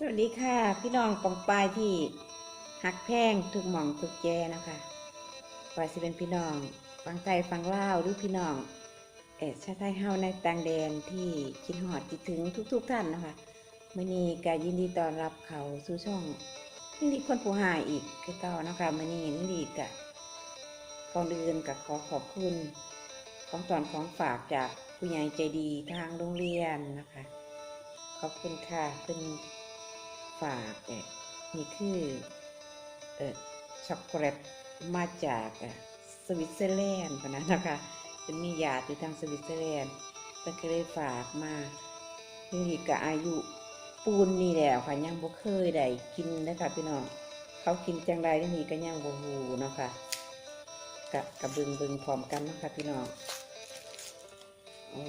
สวัสดีค่ะ พี่น้องปองปายที่หักแพงทุกหม่องทุกแจนะคะว่าสิเป็นพี่น้องฟังไทยฟังลาวหรือพี่น้องเออชาไทยเฮาในต่างแดนที่คิดหอดคิดถึงทุกๆท่านนะคะมื่อนี้ก็ยินดีต้อนรับเขาสู่ช่องนิริคนผู้หายอีกคือเก่านะคะมื่อนี้นิริกะก่อนอื่นกับขอขอบคุณ ของตอนของฝากจากผู้ใหญ่ใจดีทางโรงเรียนนะคะ ขอบคุณค่ะเป็น ฝากเอ่อนี่คือช็อกโกแลตมาจากสวิตเซอร์แลนด์นะนะคะเป็นมีญาติอยู่ทางสวิตเซอร์แลนด์เพิ่นก็เลยฝากมานี่ก็อายุปูนนี่แหล้วค่ะยังบ่เคยได้กินนะคะพี่น้องเขากินจังไรนี่ก็ยังบ่ฮู้เนาะค่ะกะกะบิงบิงพร้อมกันนะคะพี่น้องโอ้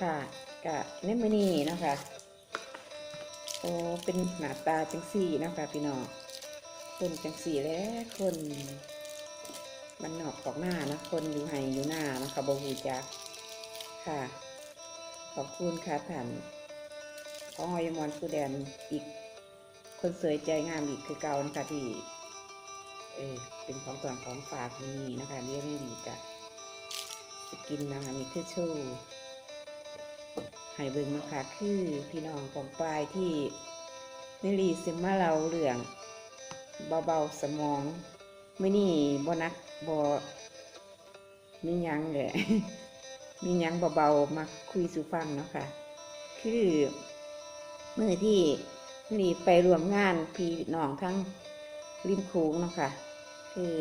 ค่ะ กะในมือนีนะคะโอ้เป็นหน้าตาจังสี่นะคะพี่น้องคนจังสี่แล้วคนมันนอกออกหน้านะคนอยู่ไห้อยู่หน้านะคะบหูจักค่ะ ขอบคุณค่ะท่านขอหอยมอนผู้แดนอีก คนสวยใจงามอีกคือเก่านะคะที่เออเป็นของตอนของฝากนี่นะคะเรียกไม่ดีกะจะกินนะคะมีคือชู ให้เบิ่งมาค่ะคือพี่น้องของปลายที่นิรีซิมาเราเรื่องเบาๆสมองไม่นี่บนักบ่มียังเลยมียังเบาๆมาคุยสู่ฟังเนาะค่ะ คือเมื่อที่นิรีไปรวมงานพี่น้องทั้งริมโค้งเนาะค่ะ คือ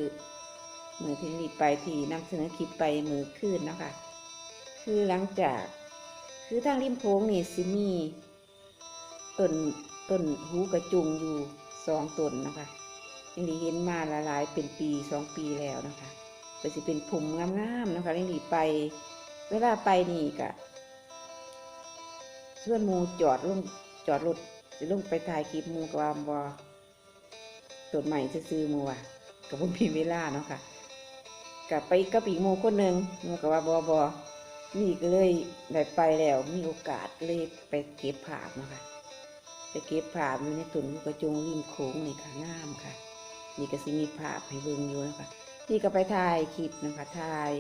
เมื่อที่นิรีไปที่นำเสนอคลิปไปมือคืนเนาะค่ะ คือหลังจาก คือทางริมโค้งนี่สิมีต้นต้นหูกระจุงอยู่สองต้นนะคะยังดีเห็นมาละลายเป็นปีสองปีแล้วนะคะก็สิเป็นผุ่มงามๆนะคะยังดีไป เวลาไปนี่กะส่วนมูจอดลงจอดรถจะลงไปถ่ายคลิปมูกับว่าบอต้นใหม่จะซื้อมูอะกับผมมีเวลาเนาะค่ะกลับไปกับอีกมูคนหนึ่งมูกับว่าบอบอ นี่ก็เลยได้ไปแล้ว มีโอกาสเลยไปเก็บภาพนะคะไปเก็บภาพอยู่ในตุนลูกกระจงริมโค้งนี่ค่ะงามค่ะ นี่ก็สิมีภาพให้เบิ่งอยู่นะคะนี่ก็ไปถ่ายคลิปนะคะถ่าย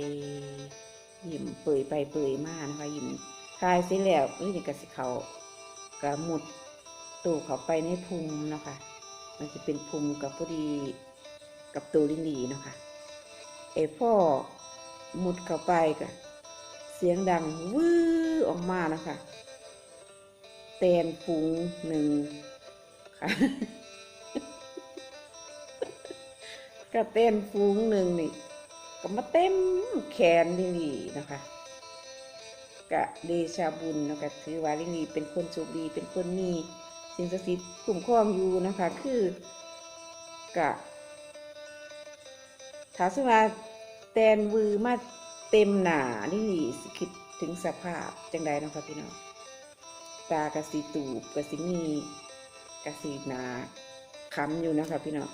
ยิ้มเปื่อยไปเปื่อยมานะคะยิ้มถ่ายเสร็จแล้วนี่ก็สิเขากระมุดตู้เขาไปในภูมินะคะมันจะเป็นภูมิกับพอดีกับตูลินลีนะคะเอพ่อมุดเข้าไปก็ เสียงดังวื้อออกมานะคะ แตนฝูงหนึ่งค่ะก็เต้นฟูงหนึ่งนี่ก็มาเต็มแขนลิงลีนะคะกะเดชาบุญนะคะถือว่าลิงลีเป็นคนโชคดีเป็นคนมีสิ่งศักดิ์สิทธิ์คุ้มครองอยู่นะคะ คือกะถาสมมติว่าแตนวือมา เต็มหนาลิงลีสิคิดถึงสภาพจังใดนะคะพี่น้องตากระสีตูบกระสีมีกระสีหนาค้ำอยู่นะคะพี่น้อง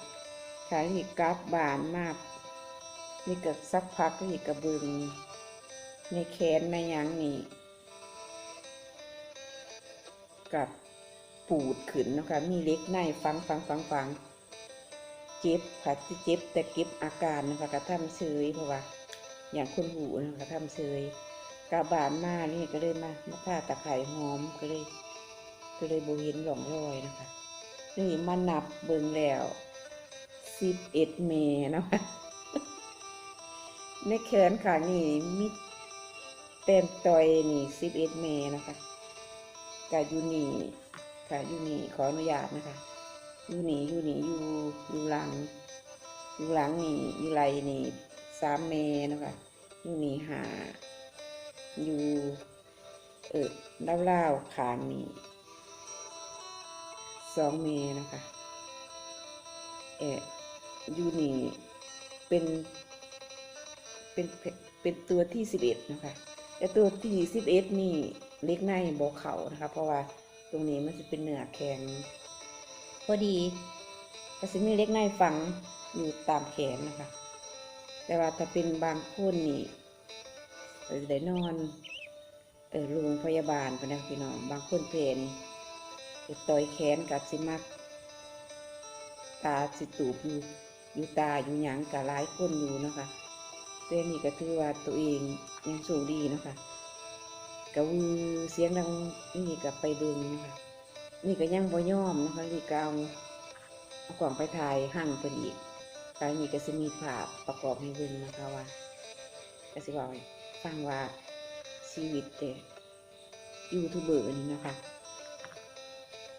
ขายนี่กราฟบานมาก นี่ก็สักพักนี่กระเบึงในแขนในยังนี่กับปูดขึ้นนะคะมีเล็กในฟังฟังฟังฟังเจ็บค่ะที่เจ็บแต่เก็บอาการนะคะกระทำเฉยเพราะว่า อย่างคนหูนะคะทำเฉยกระบานมานี่ก็เลยมามาท่าตะไคร่หอมก็เลย ก็เลยบเห็นหล่องรอยนะคะ นี่มานับเบิ่งแล้วสิบเอ็ดเมนะคะในแขนขานี่มีเต็มต่อยนี่สิบเอ็ดเมนะคะกายูนี่กายูนี่ขออนุญาตนะคะยูนี่ยูนี่ยูยูหลังยูหลังนี่ยูไหลนี่ สามเมนะคะยูนี่หายูเออเล่าๆขางนี่สองเมนะคะเออยูนี่เป็นเป็นเป็นตัวที่สิบเอ็ดนะคะแต่ตัวที่สิบเอ็ดนี่เล็กในบกเขานะคะ เพราะว่าตรงนี้มันจะเป็นเนื้อแข็งพอดีก็จะมีเล็กในฝังอยู่ตามแขนนะคะ แต่ว่าถ้าเป็นบางคนนี่เราจะได้นอนเออโรงพยาบาลพนนะพี่น้องบางคนเพนจะต่อยแขนกับสิมัก ตาสิตูบอยู่อยู่ตาอยู่หยังกับหลายคนอยู่นะคะแต่นี่ก็ถือว่าตัวเองยังสูงดีนะคะกะวือเสียงดังนี่ก็ไปเบิ่งนะคะนี่ก็ยังบ่ยอมนะคะนี่ก็เอาเอากล่องไปถ่ายหั่งเพิ่นอีก การนี้ก็จะมีภาพประกอบให้เบิ่งนะคะว่าก็สิบอกให้ฟังว่าชีวิตเด็กยูทูบเบอร์นี่นะคะ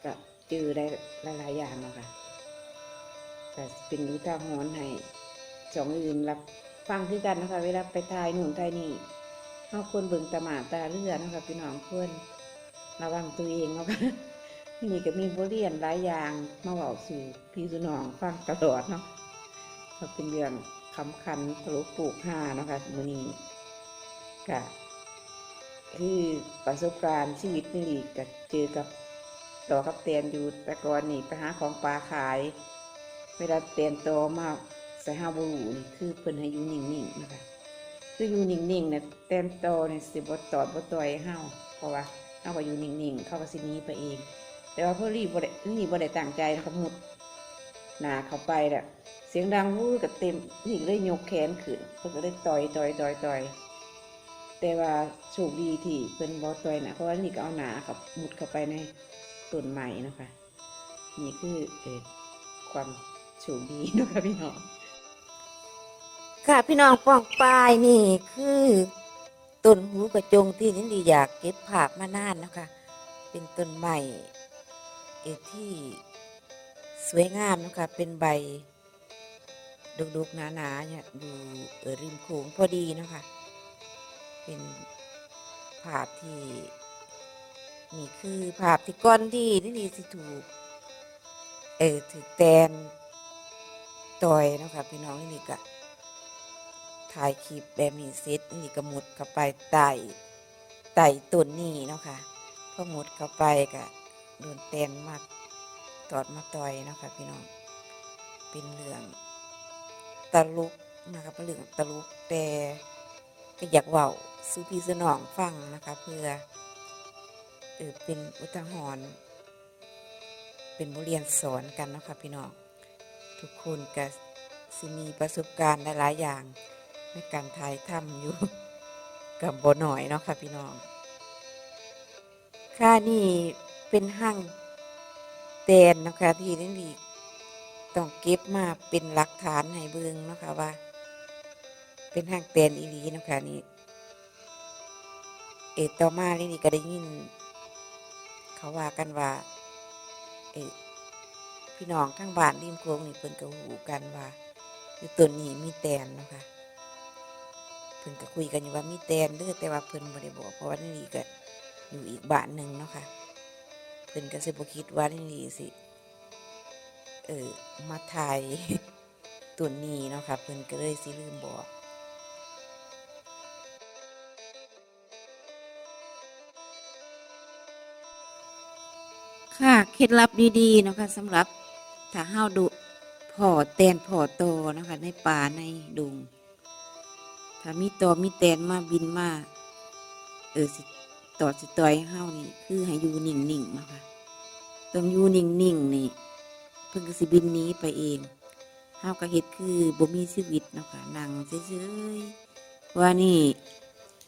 ก็เจอได้หลายๆอย่างเนาะคะก็เป็นอุทาหรณ์ให้สองอื่นรับฟังคือกันนะคะ เวลาไปทายหนุนทายนี่เขาควรเบิ่งตาหมาตาเลือนะคะพี่น้องควรระวังตัวเองเนาะค่ะนี่ก็มีบทเรียนหลายอย่างมาบอกสู่พี่สุนองฟังตลอดเนาะ ก็เป็นเรื่องคำคันทะลุปลูกห้านะคะมือนี้ก็คือประสบการณ์ชีวิตนี่ก็เจอกับต่อกับเตียนอยู่แต่ก่อนนี่ไปหาของปลาขาย เวลาเตียนโตมากใส่ห้าบูรูนี่คือเพิ่นให้อยู่นิ่งๆนะคะคืออยู่นิ่งๆเนี่ยเตียนโตเนี่ยสิบตอดบ่ต่อยเฮาเพราะว่าเฮาก็อยู่นิ่งๆ เข้าก็สินี้ไปเอง แต่ว่าเพิ่นรีบบ่ได้นี่บ่ได้ตั้งใจนะครับมุด หนาเข้าไปแหละเสียงดังวู้กับเต็มนี่ก็เลยยกแขนขึ้นเพิ่นก็เลยต่อยต่อยต่อยต่อยแต่ว่าโชคดีที่เพิ่นบ่ต่อยนะเพราะว่านี่ก็เอาหนากับมุดเข้าไปในต้นไม้นะคะ นี่คือเออความโชคดีนะคะพี่น้องค่ะพี่น้องป้องปายนี่คือต้นหูกระจงที่นินดีอยากเก็บภาพมานานนะคะ เป็นต้นใหม่เอที่ สวยงามนะคะเป็นใบดุกๆหนาๆเนี่ยดูเออริมโขงพอดีนะคะเป็นภาพที่นี่คือภาพที่ก้อนที่นินดีสิถูกเออถือแตนต่อยนะคะพี่น้องนี่ก็ถ่ายคลิปแบบนี้เสร็จนี่ก็มุดเข้าไปไต่ไต่ต้นนี้เนาะค่ะพอมุดเข้าไปก็โดนแตนมาต อดมาต่อยนะคะพี่น้องเป็นเรื่องตลุกนะคะเป็นเรื่องตลุกแต่ก็อยากเว้าสู่พี่สนองฟังนะคะ เพื่อเออเป็นอุทาหรณ์เป็นบทเรียนสอนกันนะคะพี่น้องทุกคนก็สิมีประสบการณ์หลายๆอย่างในการถ่ายทำอยู่กับบ่หน่อยเนาะค่ะพี่น้อง ค่านี่เป็นห้าง แตนนะคะที่นี่ดีต้องเก็บมาเป็นหลักฐานให้เบิ่งนะคะว่า เป็นห้างแตนอีหลีนะคะนี่เอต่อมานี่นี่ก็ได้ยิน เขาว่ากันว่าเอพี่น้องทั้งบ้านริมโค้งนี่เพิ่นก็หูกันว่าอยู่ต้นนี้มีแตนนะคะเพิ่นก็คุยกันอยู่ว่ามีแตนเด้อแต่ว่าเพิ่นบ่ได้บอกเพราะว่านี่ก็อยู่อีกบ้านหนึ่งเนาะค่ะ เพิ่นก็สิบคิดว่านี่ลีสิ เออมาถ่ายตัวนี้เนาะค่ะเพิ่นก็เลยสิลืมบอกค่ะเคล็ดลับดีๆเนาะค่ะสำหรับถ้าเฮาดูพอแตนพอโตเนาะคะในป่าในดงถ้ามีตอมีแตนมาบินมาเออสิ ต่อสิต่อยเฮานี่ คือให้อยู่นิ่งๆนะคะต้องอยู่นิ่งๆนี่เพิ่นก็สิบินนี้ไปเองเฮาก็เฮ็ดคือบ่มีชีวิตนะคะนั่งเฉยๆว่านี่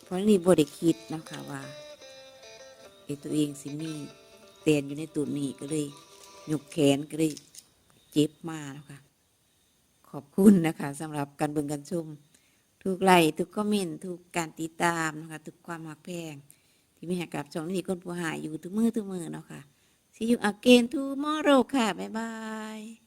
เพราะนี่บ่ได้คิดนะคะว่าไอ้ตัวเองสิมีแตนอยู่ในตูดนี้ก็เลยยกแขนก็เลยเจ็บมาเนะคะขอบคุณนะคะสำหรับการเบิ่งการชมทุกไลค์ทุกคอมเมนต์ทุกการติดตามนะคะทุกความหักแพง ที่มีให้กับสองนี้คนผู้หายอยู่ทุกมือทุกมือเนาะค่ะ See you again tomorrow ค่ะ บ๊ายบาย